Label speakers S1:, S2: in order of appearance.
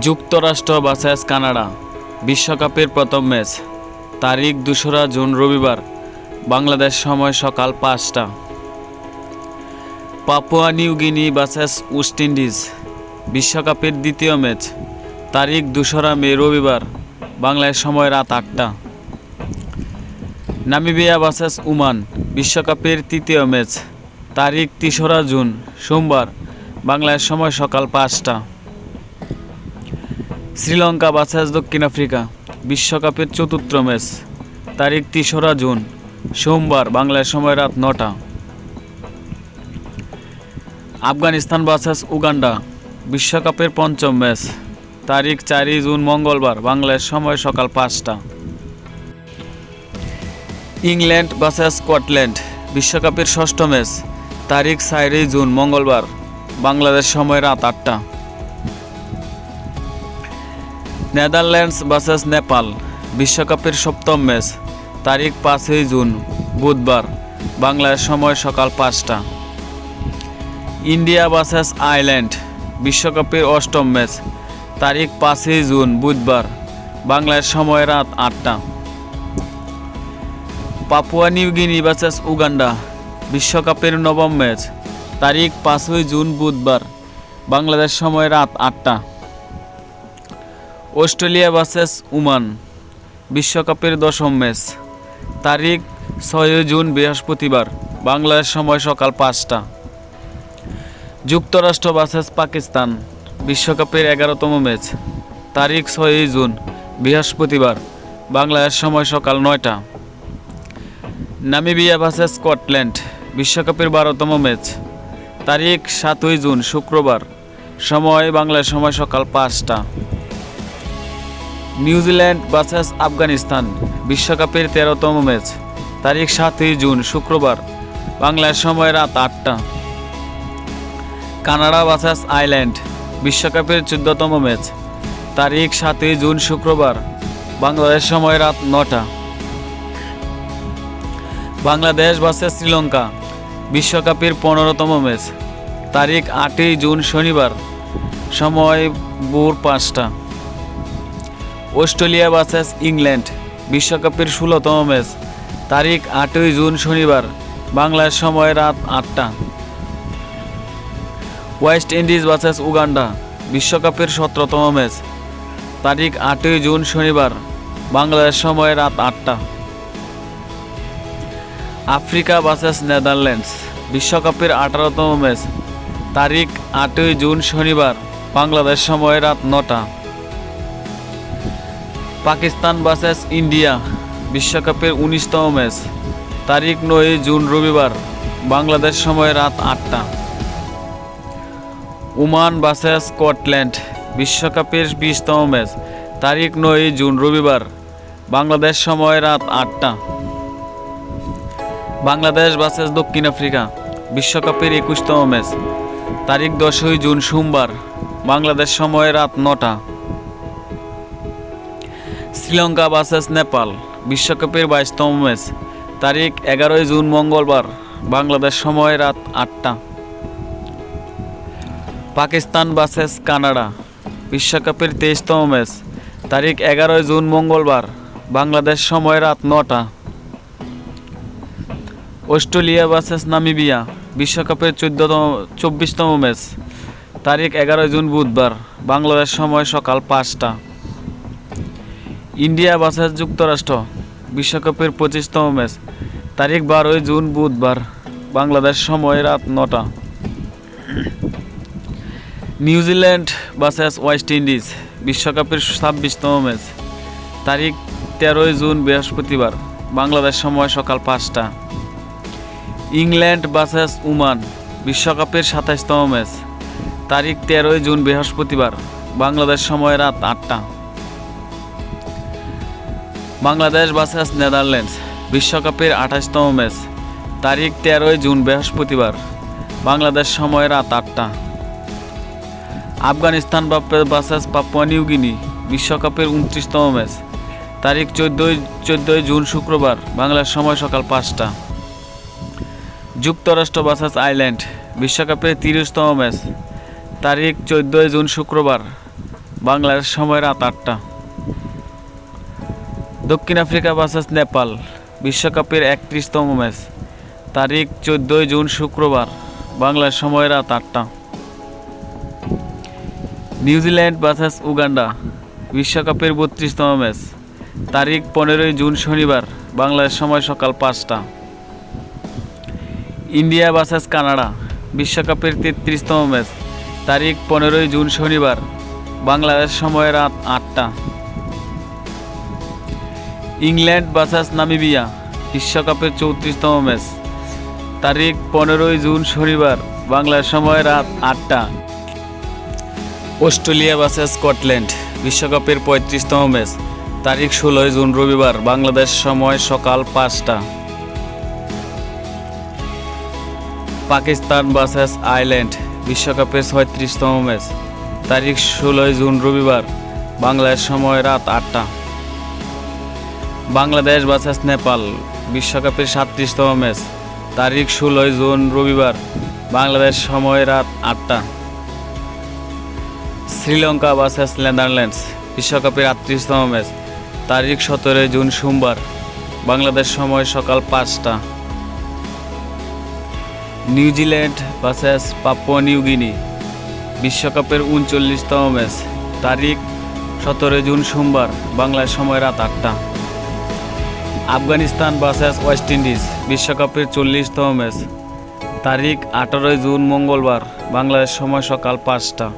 S1: যুক্তরাষ্ট্র বাসাস কানাডা, বিশ্বকাপের প্রথম ম্যাচ, তারিখ দোসরা জুন রবিবার, বাংলাদেশ সময় সকাল পাঁচটা। Papua New Guinea versus West Indies, বিশ্বকাপের দ্বিতীয় ম্যাচ, তারিখ দোসরা মে রবিবার, বাংলাদেশ সময় রাত আটটা। নামিবিয়া বাসাস উমান, বিশ্বকাপের তৃতীয় ম্যাচ, তারিখ তেসরা জুন, সোমবার, বাংলাদেশ সময় সকাল পাঁচটা। শ্রীলঙ্কা বাসাস দক্ষিণ আফ্রিকা বিশ্বকাপের চতুর্থ ম্যাচ। তারিখ তেসরা জুন, সোমবার বাংলার সময় রাত নটা। আফগানিস্তান বাসাস উগান্ডা, বিশ্বকাপের পঞ্চম ম্যাচ। তারিখ চারই জুন, মঙ্গলবার বাংলার সময় সকাল পাঁচটা। ইংল্যান্ড বাসাস স্কটল্যান্ড, বিশ্বকাপের ষষ্ঠ ম্যাচ। তারিখ চারই জুন, মঙ্গলবার, বাংলাদেশ সময় রাত আটটা। নেদারল্যান্ডস বাসাস নেপাল বিশ্বকাপের সপ্তম ম্যাচ, তারিখ পাঁচই জুন, বুধবার বাংলাদেশ সময় সকাল পাঁচটা। ইন্ডিয়া বাসাস আয়ারল্যান্ড বিশ্বকাপের অষ্টম ম্যাচ, তারিখ পাঁচই জুন, বুধবার বাংলাদেশ সময় রাত আটটা। Papua New Guinea versus Uganda বিশ্বকাপের নবম ম্যাচ, তারিখ পাঁচই জুন, বুধবার বাংলাদেশ সময় রাত আটটা। অস্ট্রেলিয়া ভার্সেস উমান, বিশ্বকাপের দশম ম্যাচ, তারিখ ছয় জুন বৃহস্পতিবার, বাংলাদেশ সময় সকাল পাঁচটা। যুক্তরাষ্ট্র ভার্সেস পাকিস্তান, বিশ্বকাপের এগারোতম ম্যাচ, তারিখ ছয়ই জুন বৃহস্পতিবার, বাংলাদেশ সময় সকাল নয়টা। নামিবিয়া ভার্সেস স্কটল্যান্ড, বিশ্বকাপের বারোতম ম্যাচ, তারিখ সাতই জুন শুক্রবার, সময় বাংলাদেশ সময় সকাল পাঁচটা। নিউজিল্যান্ড ভার্সেস আফগানিস্তান বিশ্বকাপের তেরোতম ম্যাচ, তারিখ সাতই জুন, শুক্রবার, বাংলার সময় রাত আটটা। কানাডা ভার্সেস আইল্যান্ড বিশ্বকাপের চোদ্দতম ম্যাচ, তারিখ সাতই জুন, শুক্রবার বাংলাদেশ সময় রাত নটা। বাংলাদেশ ভার্সেস শ্রীলঙ্কা বিশ্বকাপের পনেরোতম ম্যাচ, তারিখ আটই জুন, শনিবার, সময় ভোর পাঁচটা। অস্ট্রেলিয়া ভার্সেস ইংল্যান্ড বিশ্বকাপের ষোলোতম ম্যাচ তারিখ আটই জুন শনিবার, বাংলার সময় রাত আটটা। ওয়েস্ট ইন্ডিজ ভার্সেস উগান্ডা বিশ্বকাপের সতেরোতম ম্যাচ তারিখ আটই জুন শনিবার বাংলাদেশ সময় রাত আটটা। আফ্রিকা ভার্সেস নেদারল্যান্ডস বিশ্বকাপের আঠারোতম ম্যাচ তারিখ আটই জুন শনিবার, বাংলাদেশ সময় রাত নটা। পাকিস্তান ভার্সেস ইন্ডিয়া বিশ্বকাপের উনিশতম ম্যাচ। তারিখ নয় জুন রবিবার, বাংলাদেশ সময় রাত আটটা। ওমান ভার্সেস স্কটল্যান্ড বিশ্বকাপের বিশতম ম্যাচ, তারিখ নয় জুন রবিবার, বাংলাদেশ সময় রাত আটটা। বাংলাদেশ ভার্সেস দক্ষিণ আফ্রিকা বিশ্বকাপের একুশতম ম্যাচ, তারিখ দশই জুন সোমবার, বাংলাদেশ সময় রাত নটা। শ্রীলঙ্কা ভার্সেস নেপাল বিশ্বকাপের বাইশতম ম্যাচ তারিখ এগারোই জুন মঙ্গলবার, বাংলাদেশ সময় রাত আটটা। পাকিস্তান ভার্সেস কানাডা বিশ্বকাপের তেইশতম ম্যাচ তারিখ এগারোই জুন মঙ্গলবার, বাংলাদেশ সময় রাত নটা। অস্ট্রেলিয়া ভার্সেস নামিবিয়া বিশ্বকাপের চোদ্দতম, চব্বিশতম ম্যাচ তারিখ এগারোই জুন বুধবার, বাংলাদেশ সময় সকাল পাঁচটা। ইন্ডিয়া ভার্সেস যুক্তরাষ্ট্র বিশ্বকাপের পঁচিশতম ম্যাচ। তারিখ বারোই জুন, বুধবার, বাংলাদেশ সময় রাত নটা। নিউজিল্যান্ড ভার্সেস ওয়েস্ট ইন্ডিজ বিশ্বকাপের ছাব্বিশতম ম্যাচ। তারিখ তেরোই জুন, বৃহস্পতিবার, বাংলাদেশ সময় সকাল পাঁচটা। ইংল্যান্ড ভার্সেস উমান বিশ্বকাপের সাতাশতম ম্যাচ। তারিখ তেরোই জুন, বৃহস্পতিবার, বাংলাদেশ সময় রাত আটটা। বাংলাদেশ ভার্সেস নেদারল্যান্ডস বিশ্বকাপের আঠাশতম ম্যাচ তারিখ তেরোই জুন, বৃহস্পতিবার। বাংলাদেশ সময় রাত আটটা। আফগানিস্তান ভার্সেস পাপুয়া নিউগিনি বিশ্বকাপের উনত্রিশতম ম্যাচ তারিখ চোদ্দোই চোদ্দোই জুন, শুক্রবার। বাংলার সময় সকাল পাঁচটা। যুক্তরাষ্ট্র ভার্সেস আইল্যান্ড বিশ্বকাপের তিরিশতম ম্যাচ তারিখ চোদ্দোই জুন, শুক্রবার। বাংলাদেশ সময় রাত আটটা। দক্ষিণ আফ্রিকা ভার্সেস নেপাল বিশ্বকাপের একত্রিশতম ম্যাচ। তারিখ চোদ্দোই জুন শুক্রবার, বাংলার সময় রাত আটটা। নিউজিল্যান্ড ভার্সেস উগান্ডা বিশ্বকাপের বত্রিশতম ম্যাচ। তারিখ পনেরোই জুন শনিবার, বাংলার সময় সকাল পাঁচটা। ইন্ডিয়া ভার্সেস কানাডা বিশ্বকাপের তেত্রিশতম ম্যাচ। তারিখ পনেরোই জুন শনিবার বাংলাদেশ সময় রাত আটটা। ইংল্যান্ড বাসাস নামিবিয়া বিশ্বকাপের চৌত্রিশতম ম্যাচ। তারিখ পনেরোই জুন শনিবার বাংলাদেশ সময় রাত আটটা। অস্ট্রেলিয়া ভার্সেস স্কটল্যান্ড, বিশ্বকাপের পঁয়ত্রিশতম ম্যাচ। তারিখ ষোলোই জুন রবিবার, বাংলাদেশ সময় সকাল পাঁচটা। পাকিস্তান ভার্সেস আয়ারল্যান্ড, বিশ্বকাপের ছয়ত্রিশতম ম্যাচ। তারিখ ষোলোই জুন রবিবার, বাংলাদেশ সময় রাত আটটা। বাংলাদেশ ভার্সেস নেপাল, বিশ্বকাপের সাতত্রিশতম ম্যাচ তারিখ ষোলোই জুন, রবিবার, বাংলাদেশ সময় রাত আটটা। শ্রীলঙ্কা ভার্সেস নেদারল্যান্ডস, বিশ্বকাপের আটত্রিশতম ম্যাচ তারিখ সতেরোই জুন, সোমবার, বাংলাদেশ সময় সকাল পাঁচটা। নিউজিল্যান্ড ভার্সেস পাপুয়া নিউগিনি বিশ্বকাপের উনচল্লিশতম ম্যাচ তারিখ সতেরোই জুন, সোমবার, বাংলাদেশ সময় রাত আটটা। আফগানিস্তান ভার্সেস ওয়েস্ট ইন্ডিজ বিশ্বকাপের চল্লিশতম ম্যাচ। তারিখ আঠারোই জুন মঙ্গলবার, বাংলাদেশ সময় সকাল পাঁচটা।